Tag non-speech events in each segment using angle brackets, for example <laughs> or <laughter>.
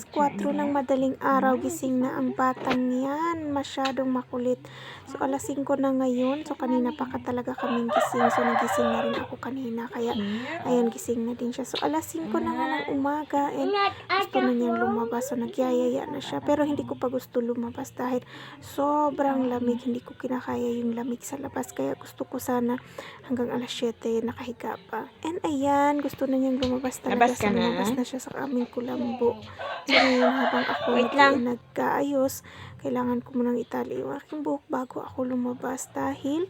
Alas 4 ng madaling araw, gising na ang batang yan. Masyadong makulit. So, alas 5 na ngayon. So, kanina pa ka talaga kaming gising. So, nagising na rin ako kanina. Kaya, ayan, gising na din siya. So, alas 5 na nga ng umaga. And, gusto na niyang lumabas. So, nagyayaya na siya. Pero, hindi ko pa gusto lumabas dahil sobrang lamig. Hindi ko kinakaya yung lamig sa labas. Kaya, gusto ko sana hanggang alas 7 nakahiga pa. And, ayan, gusto na niyang lumabas talaga. Labas ka So, na? lumabas na siya sa aming kulambo. Ngayon, habang ako Wait lang. nagkaayos, kailangan ko munang itali yung aking buhok bago ako lumabas dahil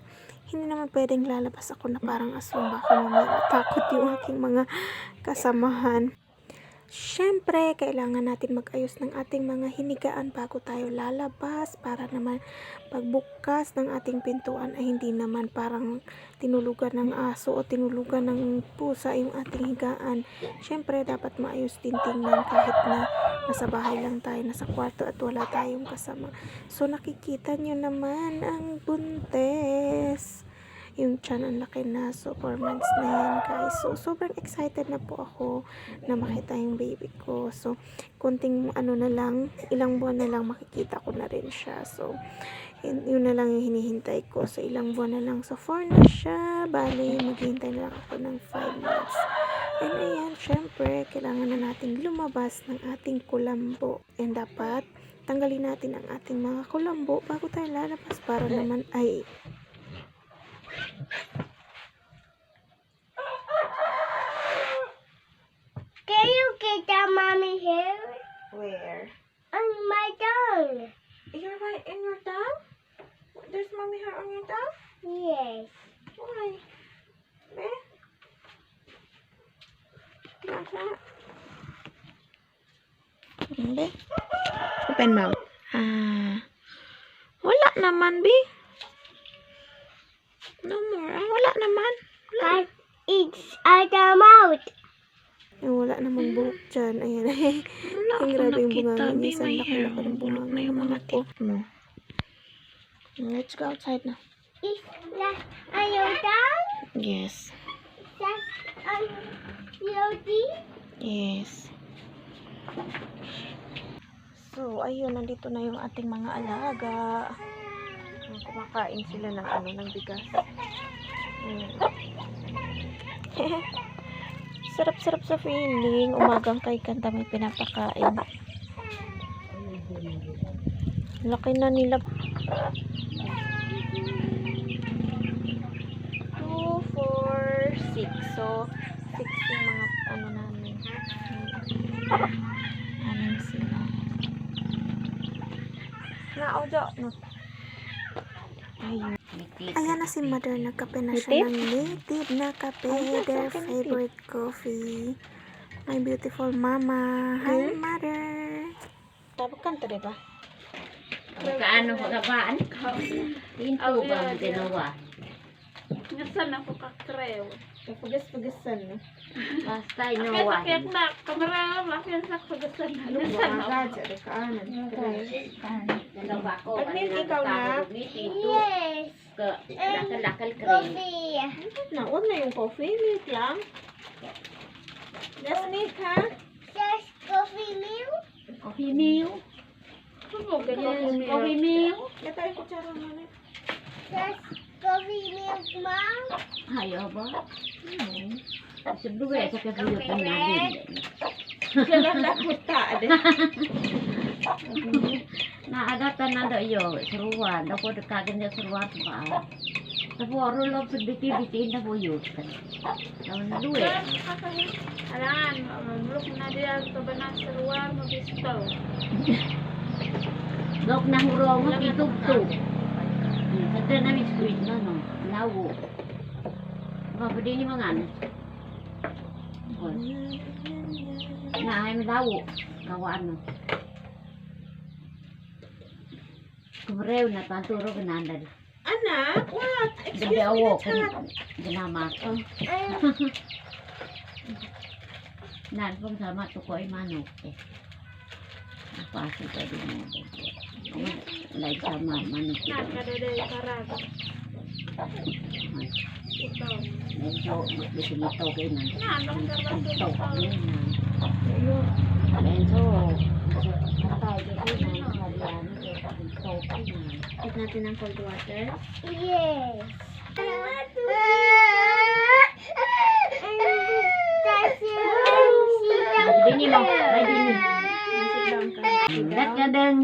hindi naman pwedeng lalabas ako na parang asong baka mamaya matakot yung aking mga kasamahan. Siyempre, kailangan natin mag-ayos ng ating mga hinigaan bago tayo lalabas para naman pagbukas ng ating pintuan ay hindi naman parang tinulugan ng aso o tinulugan ng pusa yung ating higaan. Siyempre, dapat maayos din tingnan kahit na nasa bahay lang tayo, nasa kwarto at wala tayong kasama. So, nakikita nyo naman ang buntes. Yung tiyan ang laki na. So, 4 months na yan, guys. So, sobrang excited na po ako na makita yung baby ko. So, kunting ano na lang, ilang buwan na lang makikita ko na rin siya. So, yun, yun na lang yung hinihintay ko. So, ilang buwan na lang. So, 4 na siya. Bali, maghihintay na lang ako ng 5 months. And ayan, syempre, kailangan na natin lumabas ng ating kulambo. And dapat, tanggalin natin ang ating mga kulambo bago tayo lalabas para naman ay Nasa? Hindi. Open mouth. Ah. Wala naman, Bi. No more. Ah, wala naman. Wala. But it's the mouth. Eh, wala namang buhok dyan. Ayan. <laughs> Wala Ang ako grabe yung Bi. niya. Hair. laki-laki ng Bulok na yung ng mga teeth mo. Let's go outside na. Is that on your tongue? Yes. That's teeth? Yes. So, ayun, nandito na yung ating mga alaga. Kumakain sila ng ano, ng bigas. <laughs> Ayan. Sarap-sarap sa feeling. Umagang kay kanta may pinapakain. Laki na nila. 2, 4, 6. So, 6 yung mga ano namin. Anim sila. Naojo. No. Ayun. Ayan na si mother. Nagkape na siya ng native na kape. Their favorite coffee. My beautiful mama. Hi, mother. Tapos kanta, diba? Kaano ko gabaan? Hinto ba ang ginawa? Ngasan ako. Pagas-pagasan, no? Basta Kaya inawa. sakit na, kamera lakin sa kagasan. Ngasan ako. sa kaanan. Dalawa ko. Pag may ikaw na? Yes. Lakal-lakal cream. Coffee. Na, huwag na yung coffee. Milk lang. Just milk, ha? Just coffee milk? Coffee meal. Subog ka Yes, coffee meal. Ito yung kutsara mo na. Just coffee milk, mom? Ayaw ba? Hmm. Sebelum sa kabuyot ng namin. Kailan na kuta, ade. Naagatan na daw yo, seruan. Daw po dekagan niya seruan bahay. Tapi orang lo sedikit-dikit na buyut kan. Tahu na duwe. Alangan, mulok na diyan sa banas sa luar, mabistaw. Dok na hurong mo itugtog. Kata na mi squid na no. Lawo. Apa pa din mga ano? Na ay lawo. Kawan no. Kumrew na panturo ganandal. Anak, what? Excuse Gabi me, awo that's hot. kan ginama ko. Nan pong sama to ko ay manok eh. Napasok ka din mo. Lagi mau, lagi nih. Masih belum kan. Dekat kadang.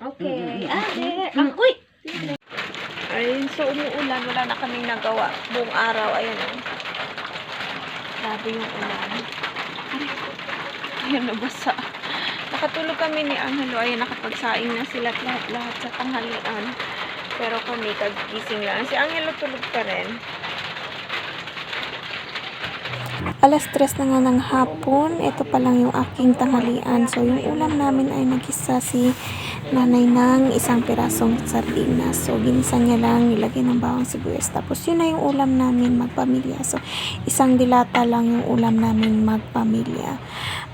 Okay. Ang, uy! Ayun, so umuulan. Wala na kaming nagawa. Buong araw. Ayan o. Grabe yung ulan. Ayan, nabasa. Nakatulog kami ni Angelo. Ayan, nakapagsaing na sila at lahat-lahat sa tanghalian. Pero kami, kagising lang. Si Angelo tulog pa rin. Alas tres na nga ng hapon. Ito pa lang yung aking tanghalian. So, yung ulam namin ay nagisa si nanay ng isang pirasong sardinas. So, ginisa niya lang, nilagay ng bawang sibuyas. Tapos, yun na yung ulam namin magpamilya. So, isang dilata lang yung ulam namin magpamilya.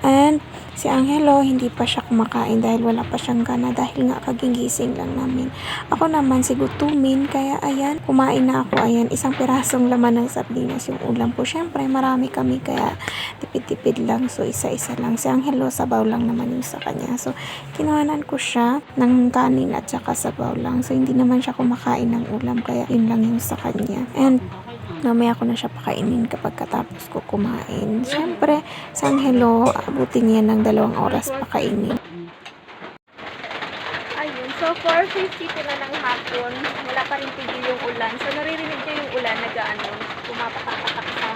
And, si Angelo, hindi pa siya kumakain dahil wala pa siyang gana dahil nga kagigising lang namin. Ako naman, si gutumin, kaya ayan, kumain na ako. Ayan, isang pirasong laman ng sardinas yung ulam ko. Siyempre, marami kami, kaya tipid-tipid lang. So, isa-isa lang. Si Angelo, sabaw lang naman yung sa kanya. So, kinuhanan ko siya ng kanin at saka sabaw lang. So, hindi naman siya kumakain ng ulam, kaya yun lang yung sa kanya. And, mamaya ko na siya pakainin kapag katapos ko kumain. Siyempre, sa Angelo, abutin niya ng dalawang oras pakainin. Ayun, so 4.52 na ng hapon, wala pa rin tigil yung ulan. So naririnig niyo yung ulan na gaano, pumapatak-patak sa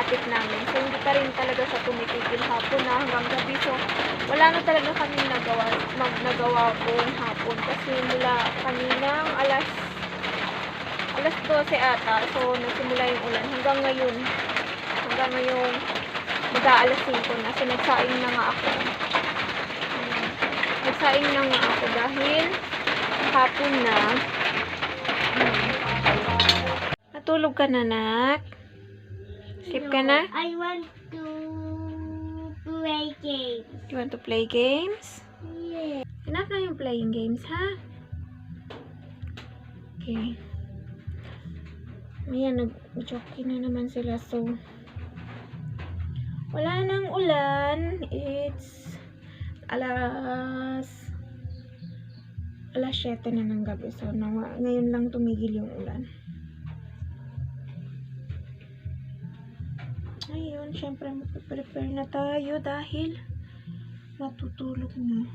atip namin. So hindi pa rin talaga sa tumitigil hapon na hanggang gabi. So wala na talaga kami nagawa, mag, nagawa buong hapon. Kasi mula kaninang alas alas 12 ata, so nagsimula yung ulan hanggang ngayon. Hanggang ngayon, mag-aalas 5 na. So nagsaing na nga ako. Ayan. Nagsaing na nga ako dahil hapon na. Natulog ka na, nak? Sleep ka na? I want to play games. You want to play games? Yeah. Enough na yung playing games, ha? Okay. Ayan, nag-jockey na naman sila. So, wala nang ulan. It's alas alas 7 na ng gabi. So, ngayon lang tumigil yung ulan. Ayun, syempre mag-prepare na tayo dahil matutulog na.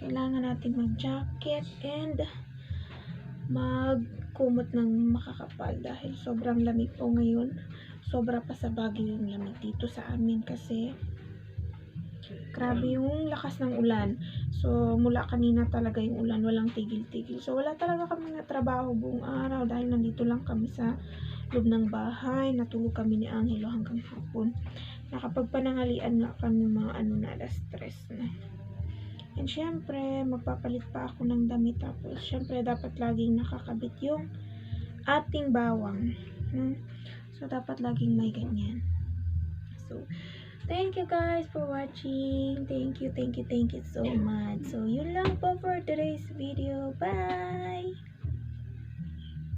Kailangan natin mag-jacket and magkumot ng makakapal dahil sobrang lamig po ngayon. Sobra pa sa Baguio yung lamig dito sa amin kasi grabe yung lakas ng ulan. So, mula kanina talaga yung ulan, walang tigil-tigil. So, wala talaga kami na trabaho buong araw dahil nandito lang kami sa loob ng bahay. Natulog kami ni Angelo hanggang hapon. Nakapagpanangalian nga kami mga ano na alas stress na. And syempre, magpapalit pa ako ng damit. Tapos, syempre, dapat laging nakakabit yung ating bawang. Hmm? So, dapat laging may ganyan. So, thank you guys for watching. Thank you, thank you, thank you so much. So, yun lang po for today's video. Bye!